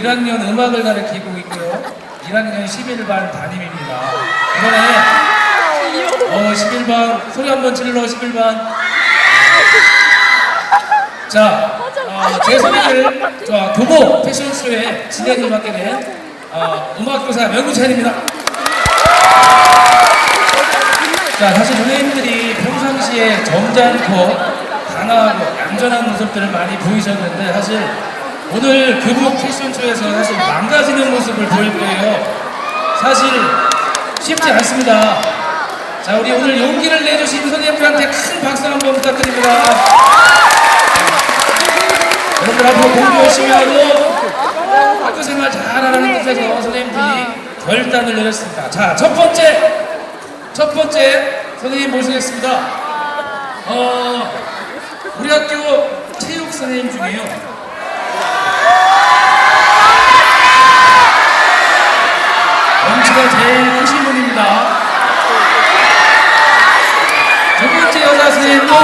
1학년 음악을 가르치고 있고요. 1학년 11반 담임입니다. 이번에 어, 11반 소리 한번 질러 11반. 자, 어, 제 소리를 자, 교보 패션쇼의 진행을 맡게 된 어, 음악교사 명구찬입니다. 자, 사실 선생님들이 평상시에 점잖고 단아하고 얌전한 모습들을 많이 보이셨는데 사실 오늘 교복 패션쇼에서 사실 망가지는 모습을 보일 거예요. 사실 쉽지 않습니다. 자, 우리 오늘 용기를 내주신 선생님들한테 큰 박수 한번 부탁드립니다. 여러분들 앞으로 공부 열심히 하고 학교 생활 잘하라는 뜻에서 선생님들이 결단을 내렸습니다. 자, 첫 번째, 첫 번째 선생님 모시겠습니다. 어, 우리 학교 체육 선생님 중에요. 덩치가 제일 크신 분입니다. 두 번째 여자 선생님도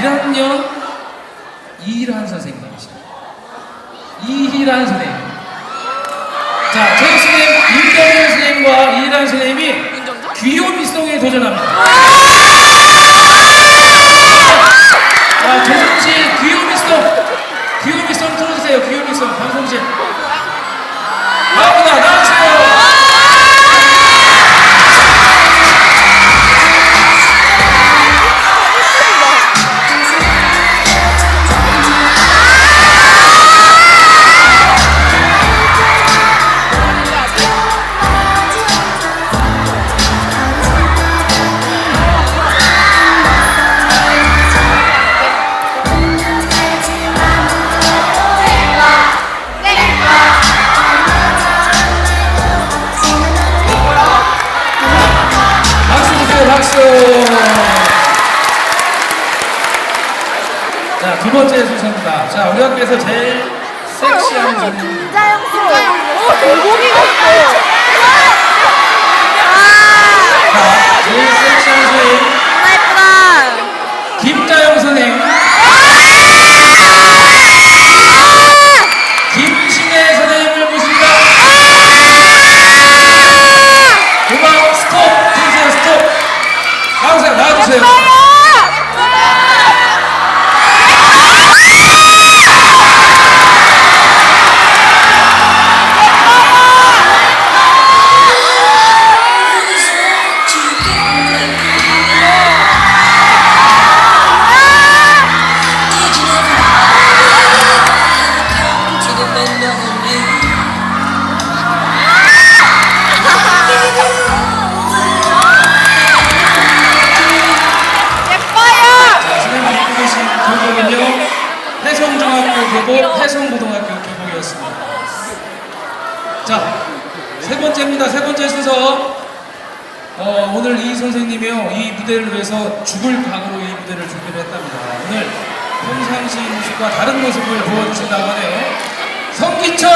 1학년 이희란 선생님이십니다. 이희란 선생님. 자, 체육 선생님 윤정현 선생님과 이희란 선생님이 귀요미송에 도전합니다. 자, 우리 학교에서 제일 섹시한 선생님. 김자영 씨. 어, 대박이 자, 세 번째입니다. 세 번째 순서. 어, 오늘 이 선생님이요, 이 무대를 위해서 죽을 각오로 이 무대를 준비를 했답니다. 오늘 평상시 모습과 다른 모습을 보여주신다고 하네요. 성기철!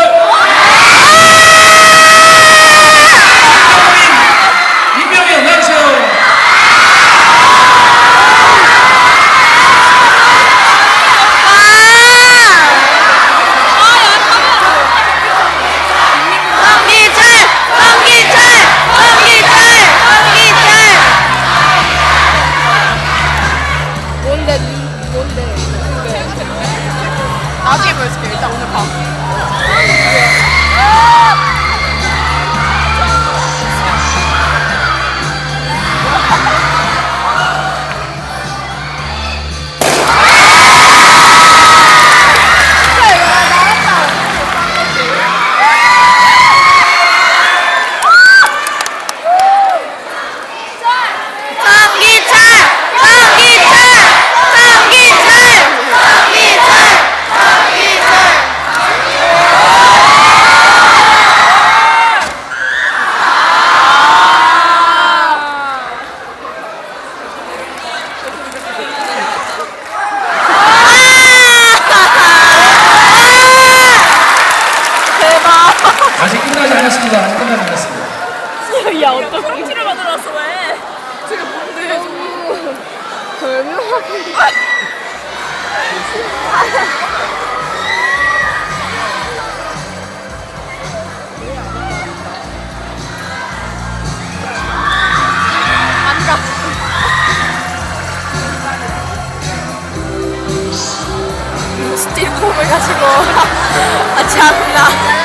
아참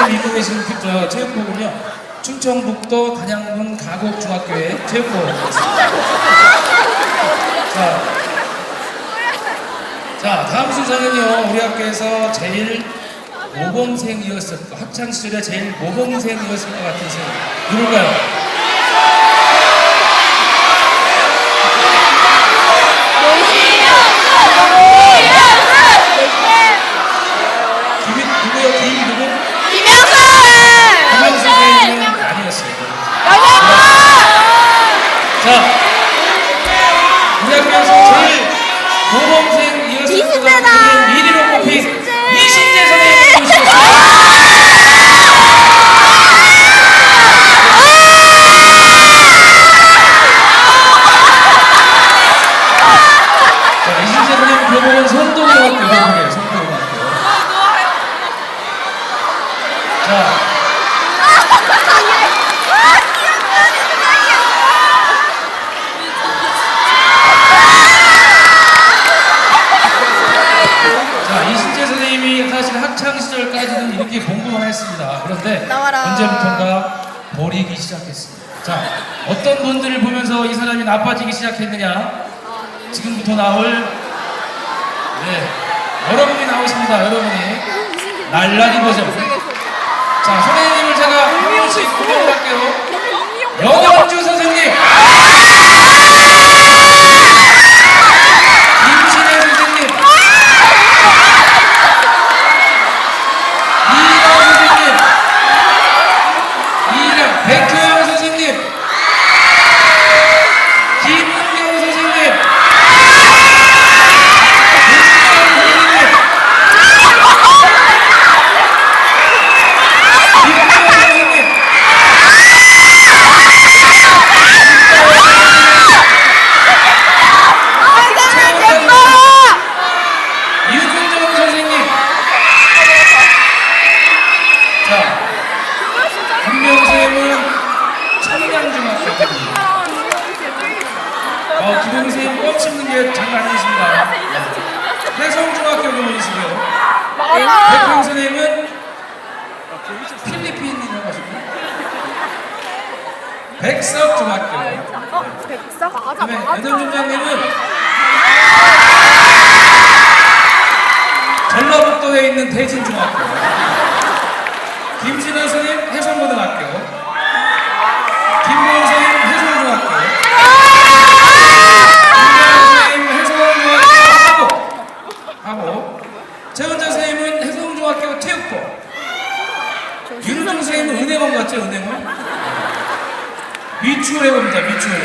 선생님 입고 계신 그, 저, 체육복은요, 충청북도 단양군 가곡중학교의 체육복입니다. 자, 자, 다음 순서는요, 우리 학교에서 제일 모범생이었을, 학창 시절에 제일 모범생이었을 것 같은 생 누굴까요? 김이, 누구요? 김 누구? 김영 선생님은 아니었어요. 자, 우리 학교에서 제일 모범생이었을 것 같은 1위로 뽑힌 이신재 선생님을 모시겠습니다. 자, 이신재 선생님 교복은 성동고등학교 교복이에요. 성동고등학교. 자, 자, 이신재 선생님이 사실 학창 시절까지는 이렇게 공부만 했습니다. 그런데 나와라. 언제부턴가 버리기 시작했습니다. 자, 어떤 분들을 보면서 이 사람이 나빠지기 시작했느냐? 지금부터 나올 네, 여러분이 나오십니다. 여러분이 날라리 버전. 자, 선생님을 제가 한 명씩 구경할게요. 영영주 선생님. 김신혜 선생님. 이랑 선생님. 이랑 백효영 선생님. 김은경 선생님. 김은경 선생님. 김은경 선생님. 유근정 선생님. 자, 김명쌤은 청량중학교. 어, 김명쌤 껌 씹는 게 장난 아니십니다. 해성중학교 교원이시고요. 백평 선생님은 필리핀이라고 하시고 백석중학교. 그다음에 연영중장님은 전라북도에 있는 대진중학교. 김진원 선생님 해성고등학교. 김보은 선생님 해성중학교. 김대현 선생님 해성중학교 하고. 하고. 최은자 선생님은 해성중학교 체육부. 윤정 선생님은 은행원 같죠, 은행원? 미추홀해봅니다, 미추홀.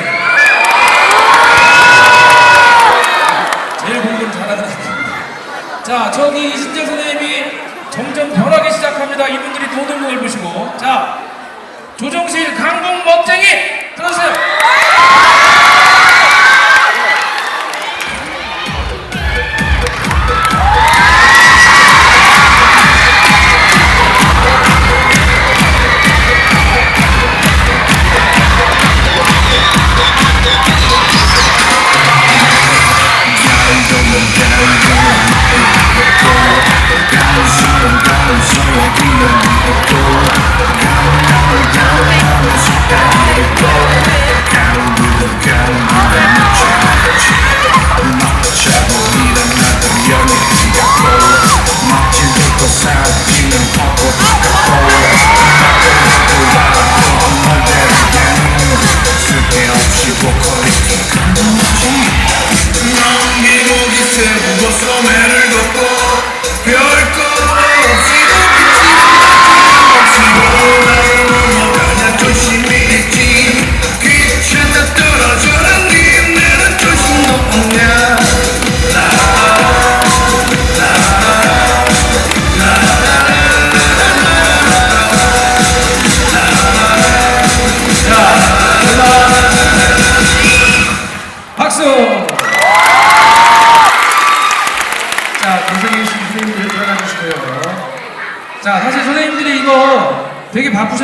제일 공부를 잘하는 학생입니다. 자, 저기 이신재 선생님이 점점 변하기 시작합니다. 이분들이 돈을 모해보시고 자, 조정실 강공 멋쟁이 들어주세요.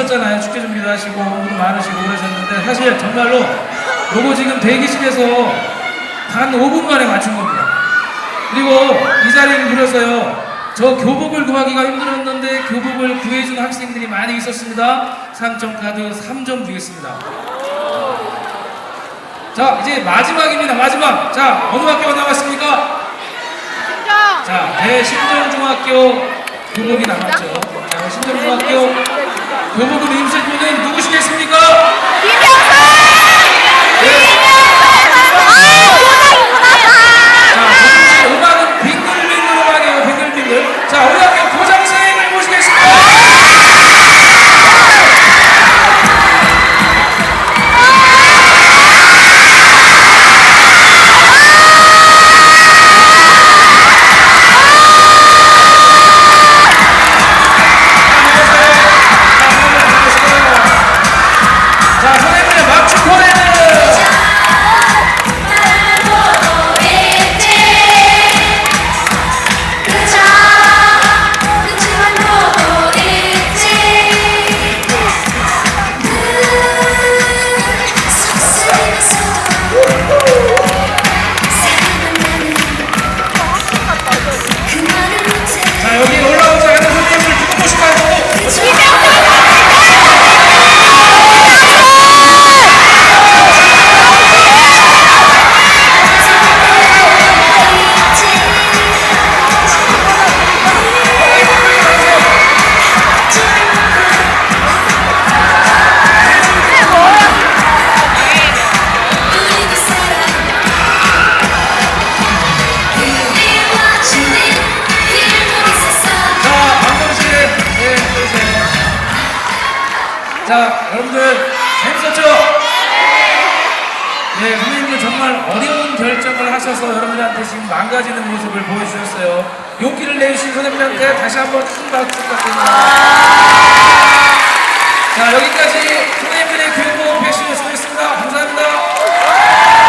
되게 바쁘셨잖아요. 축제 준비도 하시고, 공부도 많으시고 그러셨는데, 사실 정말로 요거 지금 대기실에서 단 5분 만에 맞춘 겁니다. 그리고 이 자리를 빌어서요. 저 교복을 구하기가 힘들었는데 교복을 구해준 학생들이 많이 있었습니다. 3점 카드 3점 드리겠습니다. 자, 이제 마지막입니다. 마지막. 자, 어느 학교가 남았습니까? 자, 대신정중학교 교복이 남았죠. 자, 신정중학교 교복을 입으실 분은 자, 여러분들 재밌었죠? 네, 선생님들 정말 어려운 결정을 하셔서 여러분들한테 지금 망가지는 모습을 보여주셨어요. 용기를 내주신 선생님들한테 다시 한번 큰 박수 부탁드립니다. 자, 여기까지